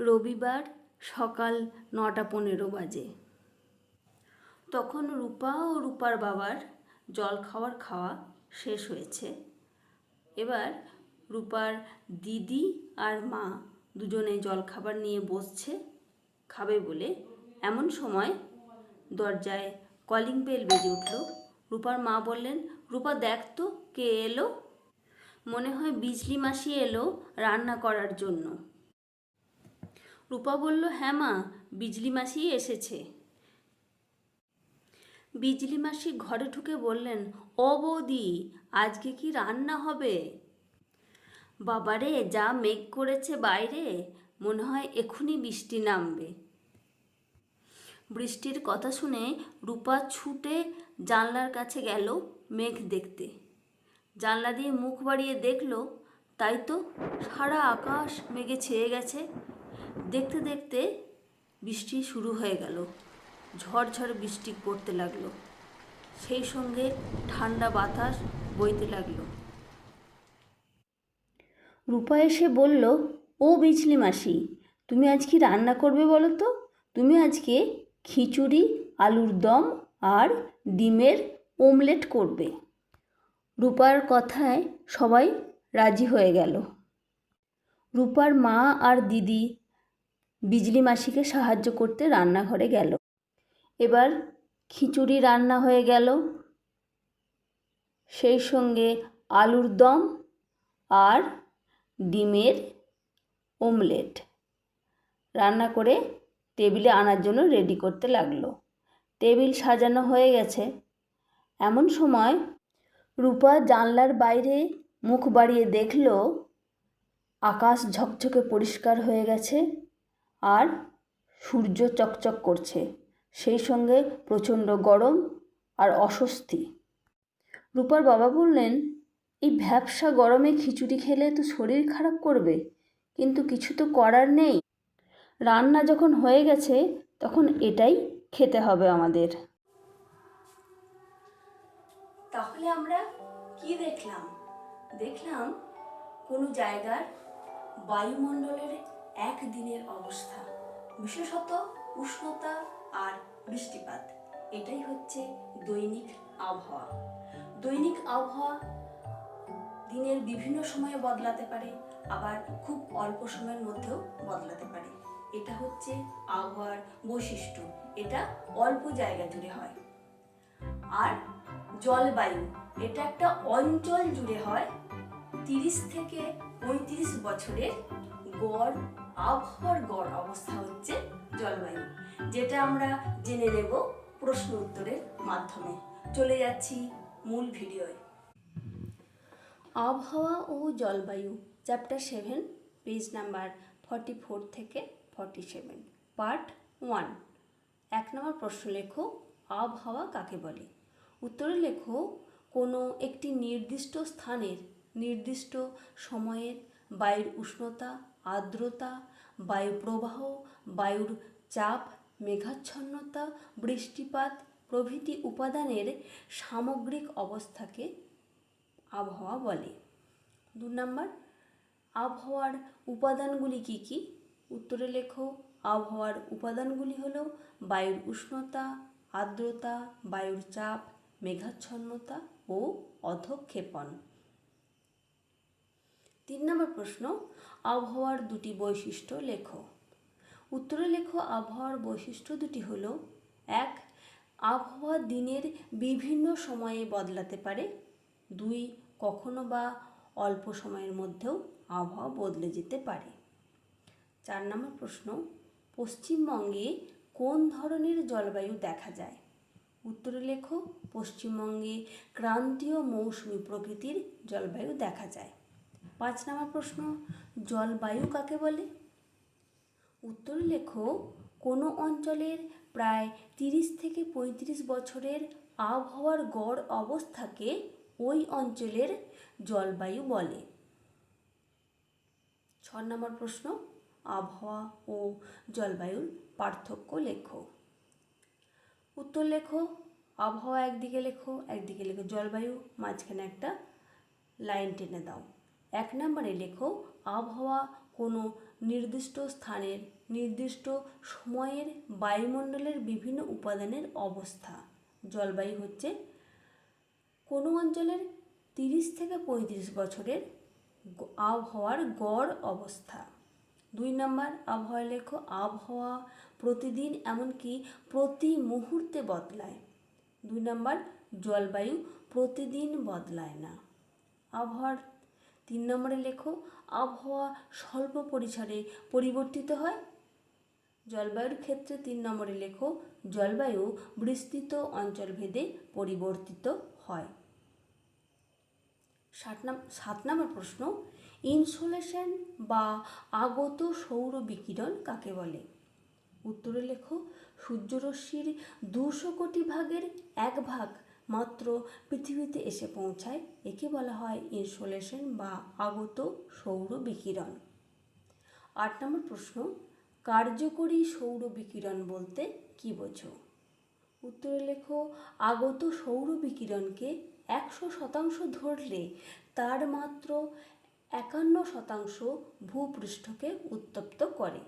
রবিবার সকাল নটা পনেরো বাজে। তখন রূপা ও রূপার বাবার জল খাওয়ার খাওয়া শেষ হয়েছে। এবার রূপার দিদি আর মা দুজনে জল খাবার নিয়ে বসছে, খাবে বলে। এমন সময় দরজায় কলিং বেল বেজে উঠল। রূপার মা বললেন, রূপা, দেখ তো কে এলো। মনে হয় বিজলি মাসি এলো রান্না করার জন্য। রূপা বলল হ্যাঁ মা, বিজলি মাসি এসেছে। বিজলি মাসি ঘরে ঢুকে বললেন, ও বৌদি, আজকে কি রান্না হবে? বাবারে, যা মেঘ করেছে বাইরে, মনে হয় এক্ষুনি বৃষ্টি নামবে। বৃষ্টির কথা শুনে রূপা ছুটে জানলার কাছে গেল মেঘ দেখতে। জানলা দিয়ে মুখ বাড়িয়ে দেখল, তাই তো সারা আকাশ মেঘে ছেয়ে গেছে। দেখতে দেখতে বৃষ্টি শুরু হয়ে গেল। ঝড়ঝড় বৃষ্টি পড়তে লাগল। সেই সঙ্গে ঠান্ডা বাতাস বইতে লাগল। রূপা এসে বলল, ও বিজলি মাসি, তুমি আজ কি রান্না করবে বলো তো? তুমি আজকে খিচুড়ি, আলুর দম আর ডিমের ওমলেট করবে। রূপার কথায় সবাই রাজি হয়ে গেল। রূপার মা আর দিদি বিজলি মাসিকে সাহায্য করতে রান্নাঘরে গেল। এবার খিচুড়ি রান্না হয়ে গেল। সেই সঙ্গে আলুর দম আর ডিমের ওমলেট রান্না করে টেবিলে আনার জন্য রেডি করতে লাগল। টেবিল সাজানো হয়ে গেছে। এমন সময় রূপা জানলার বাইরে মুখ বাড়িয়ে দেখল, আকাশ ঝকঝকে পরিষ্কার হয়ে গেছে। আর সূর্য চকচক করছে। সেই সঙ্গে প্রচণ্ড গরম আর অস্বস্তি। রূপার বাবা বললেন, এই ভ্যাবসা গরমে খিচুড়ি খেলে তো শরীর খারাপ করবে, কিন্তু কিছু তো করার নেই। রান্না যখন হয়ে গেছে, তখন এটাই খেতে হবে আমাদের। তাহলে আমরা কি দেখলাম? দেখলাম কোনো জায়গার বায়ুমণ্ডলের একদিনের অবস্থা, বিশেষত উষ্ণতা আর বৃষ্টিপাত। এটাই হচ্ছে দৈনিক আবহাওয়া। দৈনিক আবহাওয়া দিনের বিভিন্ন সময়ে বদলাতে পারে, আবার খুব অল্প সময়ের মধ্যেও বদলাতে পারে। এটা হচ্ছে আবহাওয়ার বৈশিষ্ট্য। এটা অল্প জায়গা জুড়ে হয়। আর জলবায়ু, এটা একটা অঞ্চল জুড়ে হয় তিরিশ থেকে পঁয়ত্রিশ বছরের গড় আবহাওয়ার গড় অবস্থা হচ্ছে জলবায়ু, যেটা আমরা জেনে নেব প্রশ্ন উত্তরের মাধ্যমে। চলে যাচ্ছি মূল ভিডিওয়। আবহাওয়া ও জলবায়ু, chapter seven, page number forty four থেকে ফর্টি সেভেন, পার্ট ওয়ান। এক নম্বর প্রশ্ন লেখো, আবহাওয়া কাকে বলে? উত্তরে লেখো, কোনো একটি নির্দিষ্ট স্থানের নির্দিষ্ট সময়ের বায়ুর উষ্ণতা আর্দ্রতা বায়ু প্রবাহ বায়ুর চাপ, মেঘাচ্ছন্নতা, বৃষ্টিপাত প্রভৃতি উপাদানের সামগ্রিক অবস্থাকে আবহাওয়া বলে। দু নম্বর, আবহাওয়ার উপাদানগুলি কি কি? উত্তরে লেখো, আবহাওয়ার উপাদানগুলি হলো বায়ুর উষ্ণতা, আর্দ্রতা, বায়ুর চাপ, মেঘাচ্ছন্নতা ও অধক্ষেপণ। তিন নম্বর প্রশ্ন, আবহাওয়ার দুটি বৈশিষ্ট্য লেখো। উত্তরে লেখো, আবহাওয়ার বৈশিষ্ট্য দুটি হলো, এক, আবহাওয়া দিনের বিভিন্ন সময়ে বদলাতে পারে। দুই, কখনো বা অল্প সময়ের মধ্যেও আবহাওয়া বদলে যেতে পারে। চার নম্বর প্রশ্ন, পশ্চিমবঙ্গে কোন ধরনের জলবায়ু দেখা যায়? উত্তরে লেখো, পশ্চিমবঙ্গে ক্রান্তীয় মৌসুমী প্রকৃতির জলবায়ু দেখা যায়। পাঁচ নম্বর প্রশ্ন, জলবায়ু কাকে বলে? উত্তরে লেখো, কোনো অঞ্চলের প্রায় তিরিশ থেকে পঁয়ত্রিশ বছরের আবহাওয়ার গড় অবস্থাকে ওই অঞ্চলের জলবায়ু বলে। ছ নম্বর প্রশ্ন, আবহাওয়া ও জলবায়ুর পার্থক্য লেখো। উত্তর লেখো, আবহাওয়া একদিকে লেখো একদিকে লেখো, জলবায়ু, মাঝখানে একটা লাইন টেনে দাও। এক নম্বরে লেখো, আবহাওয়া কোনো নির্দিষ্ট স্থানের, নির্দিষ্ট সময়ের বায়ুমণ্ডলের বিভিন্ন উপাদানের অবস্থা। জলবায়ু হচ্ছে কোনো অঞ্চলের তিরিশ থেকে পঁয়ত্রিশ বছরের আবহাওয়ার গড় অবস্থা। দুই নম্বর আবহাওয়া লেখো, আবহাওয়া প্রতিদিন এমনকি প্রতি মুহূর্তে বদলায়। দুই নম্বর জলবায়ু প্রতিদিন বদলায় না। আবহাওয়ার তিন নম্বরে লেখো আবহাওয়া স্বল্প পরিসরে পরিবর্তিত হয়। জলবায়ুর ক্ষেত্রে তিন নম্বরে লেখো জলবায়ু বিস্তৃত অঞ্চলভেদে পরিবর্তিত হয়। সাত নাম, সাত নম্বর প্রশ্ন, ইনসোলেশন বা আগত সৌর বিকিরণ কাকে বলে? উত্তরে লেখো সূর্যরশ্মির দুশো কোটি ভাগের এক ভাগ মাত্র পৃথিবীতে এসে পৌঁছায়, একে বলা হয় ইনসোলেশন বা আগত সৌর বিকিরণ। আট নম্বর প্রশ্ন, কার্যকরী সৌর বিকিরণ বলতে কি বোঝো? উত্তরে লেখো, আগত সৌর বিকিরণকে একশো শতাংশ ধরলে তার মাত্র একান্ন শতাংশ ভূপৃষ্ঠকে উত্তপ্ত করে।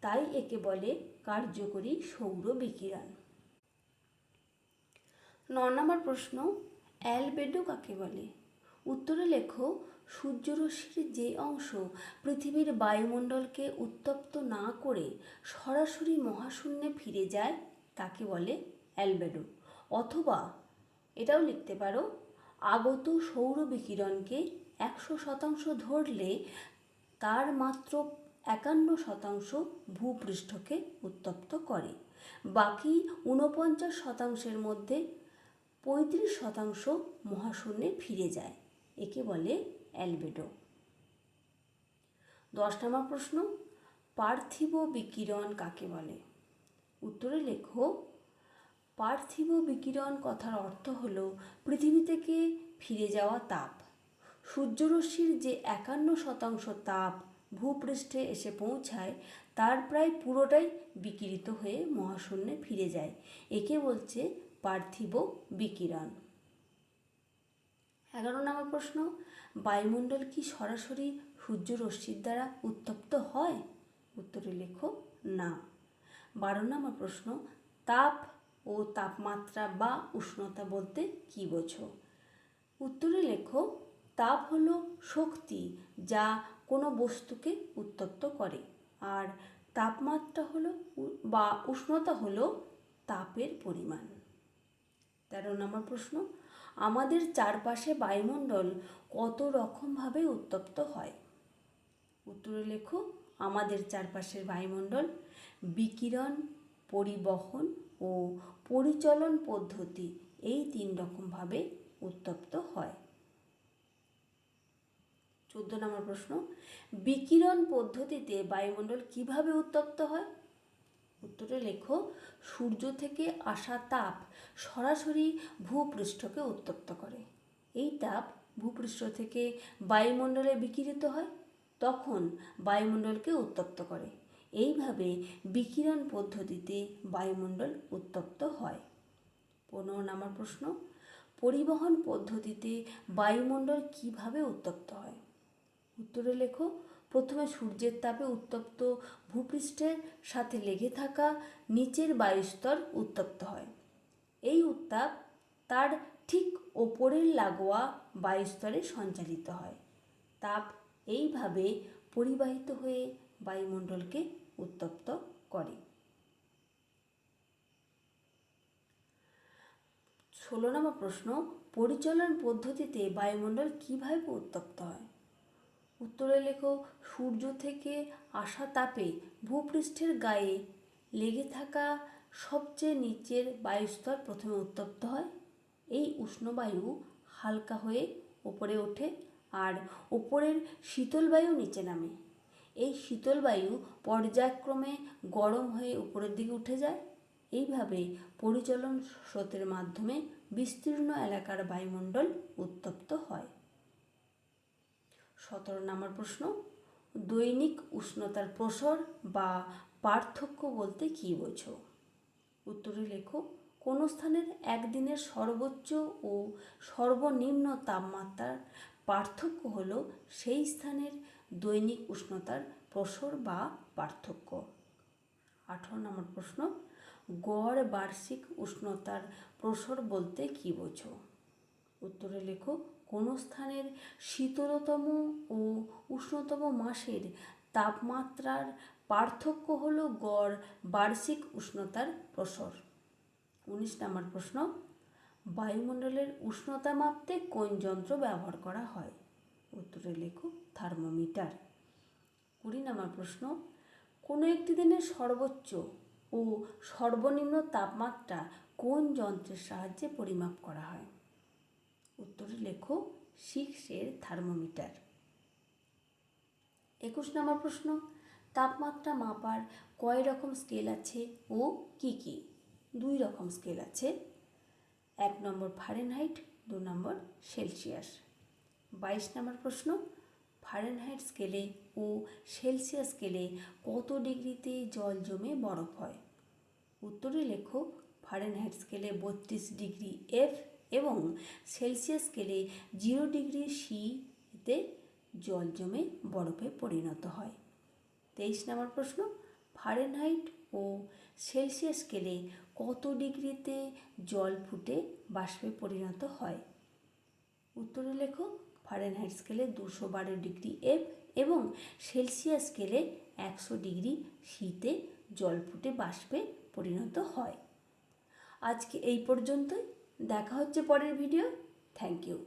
তাই একে বলে কার্যকরী সৌর বিকিরণ। ন নম্বর প্রশ্ন, অ্যালবেডো কাকে বলে? উত্তরে লেখো, সূর্যরশ্মির যে অংশ পৃথিবীর বায়ুমণ্ডলকে উত্তপ্ত না করে সরাসরি মহাশূন্যে ফিরে যায়, তাকে বলে অ্যালবেডো। অথবা এটাও লিখতে পারো, আগত সৌর বিকিরণকে একশো শতাংশ ধরলে তার মাত্র একান্ন শতাংশ ভূপৃষ্ঠকে উত্তপ্ত করে। বাকি ঊনপঞ্চাশ শতাংশের মধ্যে পঁয়ত্রিশ শতাংশ মহাশূন্যে ফিরে যায়। একে বলে অ্যালবেডো। দশ নম্বর প্রশ্ন, পার্থিব বিকিরণ কাকে বলে? উত্তরে লেখো, পার্থিব বিকিরণ কথার অর্থ হল পৃথিবী থেকে ফিরে যাওয়া তাপ। সূর্যরশ্মির যে একান্ন শতাংশ তাপ ভূপৃষ্ঠে এসে পৌঁছায়, তার প্রায় পুরোটাই বিকিরিত হয়ে মহাশূন্যে ফিরে যায়। একে বলছে পার্থিব বিকিরণ। এগারো নম্বর প্রশ্ন, বায়ুমণ্ডল কি সরাসরি সূর্যরশ্মির দ্বারা উত্তপ্ত হয়? উত্তরে লেখো, না। বারো নম্বর প্রশ্ন, তাপ ও তাপমাত্রা বা উষ্ণতা বলতে কি বোঝো? উত্তরে লেখো, তাপ হলো শক্তি যা কোনো বস্তুকে উত্তপ্ত করে, আর তাপমাত্রা হলো বা উষ্ণতা হলো তাপের পরিমাণ। তেরো নম্বর প্রশ্ন, আমাদের চারপাশে বায়ুমণ্ডল কত রকমভাবে উত্তপ্ত হয়? উত্তরে লেখো, আমাদের চারপাশের বায়ুমণ্ডল বিকিরণ, পরিবহন ও পরিচলন পদ্ধতি এই তিন রকমভাবে উত্তপ্ত হয়। চোদ্দ নম্বর প্রশ্ন, বিকিরণ পদ্ধতিতে বায়ুমণ্ডল কীভাবে উত্তপ্ত হয়? উত্তরে লেখো, সূর্য থেকে আসা তাপ সরাসরি ভূপৃষ্ঠকে উত্তপ্ত করে। এই তাপ ভূপৃষ্ঠ থেকে বায়ুমণ্ডলে বিকিরিত হয়, তখন বায়ুমণ্ডলকে উত্তপ্ত করে। এইভাবে বিকিরণ পদ্ধতিতে বায়ুমণ্ডল উত্তপ্ত হয়। পনেরো নম্বর প্রশ্ন, পরিবহন পদ্ধতিতে বায়ুমণ্ডল কীভাবে উত্তপ্ত হয়? উত্তরে লেখো প্রথমে সূর্যের তাপে উত্তপ্ত ভূপৃষ্ঠের সাথে লেগে থাকা নিচের বায়ুস্তর উত্তপ্ত হয়। এই উত্তাপ তার ঠিক ওপরের লাগোয়া বায়ুস্তরে সঞ্চালিত হয়। তাপ এইভাবে পরিবাহিত হয়ে বায়ুমণ্ডলকে উত্তপ্ত করে। ষোলো নম্বর প্রশ্ন, পরিচালন পদ্ধতিতে বায়ুমণ্ডল কীভাবে উত্তপ্ত হয়? উত্তরে লেখো, সূর্য থেকে আসা তাপে ভূপৃষ্ঠের গায়ে লেগে থাকা সবচেয়ে নিচের বায়ুস্তর প্রথমে উত্তপ্ত হয়। এই উষ্ণ বায়ু হালকা হয়ে ওপরে ওঠে আর ওপরের শীতল বায়ু নিচে নামে। এই শীতল বায়ু পর্যায়ক্রমে গরম হয়ে উপরের দিকে উঠে যায়। এইভাবে পরিচলন স্রোতের মাধ্যমে বিস্তীর্ণ এলাকার বায়ুমণ্ডল উত্তপ্ত হয়। সতেরো নম্বর প্রশ্ন, দৈনিক উষ্ণতার প্রসর বা পার্থক্য বলতে কী বোঝো? উত্তরে লেখো, কোনো স্থানের একদিনের সর্বোচ্চ ও সর্বনিম্ন তাপমাত্রার পার্থক্য হল সেই স্থানের দৈনিক উষ্ণতার প্রসর বা পার্থক্য। আঠারো নম্বর প্রশ্ন, গড় বার্ষিক উষ্ণতার প্রসর বলতে কী বোঝো? উত্তরে লেখো কোনো স্থানের শীতলতম ও উষ্ণতম মাসের তাপমাত্রার পার্থক্য হল গড় বার্ষিক উষ্ণতার প্রসর। উনিশ নম্বর প্রশ্ন, বায়ুমণ্ডলের উষ্ণতা মাপতে কোন যন্ত্র ব্যবহার করা হয়? উত্তরে লেখো, থার্মোমিটার। কুড়ি নম্বর প্রশ্ন, কোনো একটি দিনের সর্বোচ্চ ও সর্বনিম্ন তাপমাত্রা কোন যন্ত্রের সাহায্যে পরিমাপ করা হয়? উত্তরে লেখো সিক্সের থার্মোমিটার। একুশ নম্বর প্রশ্ন, তাপমাত্রা মাপার কয় রকম স্কেল আছে ও কি কি? দুই রকম স্কেল আছে, এক নম্বর ফারেনহাইট, দু নম্বর সেলসিয়াস। বাইশ নম্বর প্রশ্ন, ফারেনহাইট স্কেলে ও সেলসিয়াস স্কেলে কত ডিগ্রিতে জল জমে বরফ হয়? উত্তরে লেখো, ফারেনহাইট স্কেলে বত্রিশ ডিগ্রি এফ এবং সেলসিয়াস স্কেলে জিরো ডিগ্রি সিতে জল জমে বরফে পরিণত হয়। তেইশ নম্বর প্রশ্ন, ফারেনহাইট ও সেলসিয়াস স্কেলে কত ডিগ্রিতে জল ফুটে বাষ্পে পরিণত হয়? উত্তরে লেখো, ফারেনহাইট স্কেলে দুশো বারো ডিগ্রি এফ এবং সেলসিয়াস স্কেলে একশো ডিগ্রি শীতে জল ফুটে বাষ্পে পরিণত হয়। আজকে এই পর্যন্তই। দেখা হচ্ছে পরের ভিডিও থ্যাংক ইউ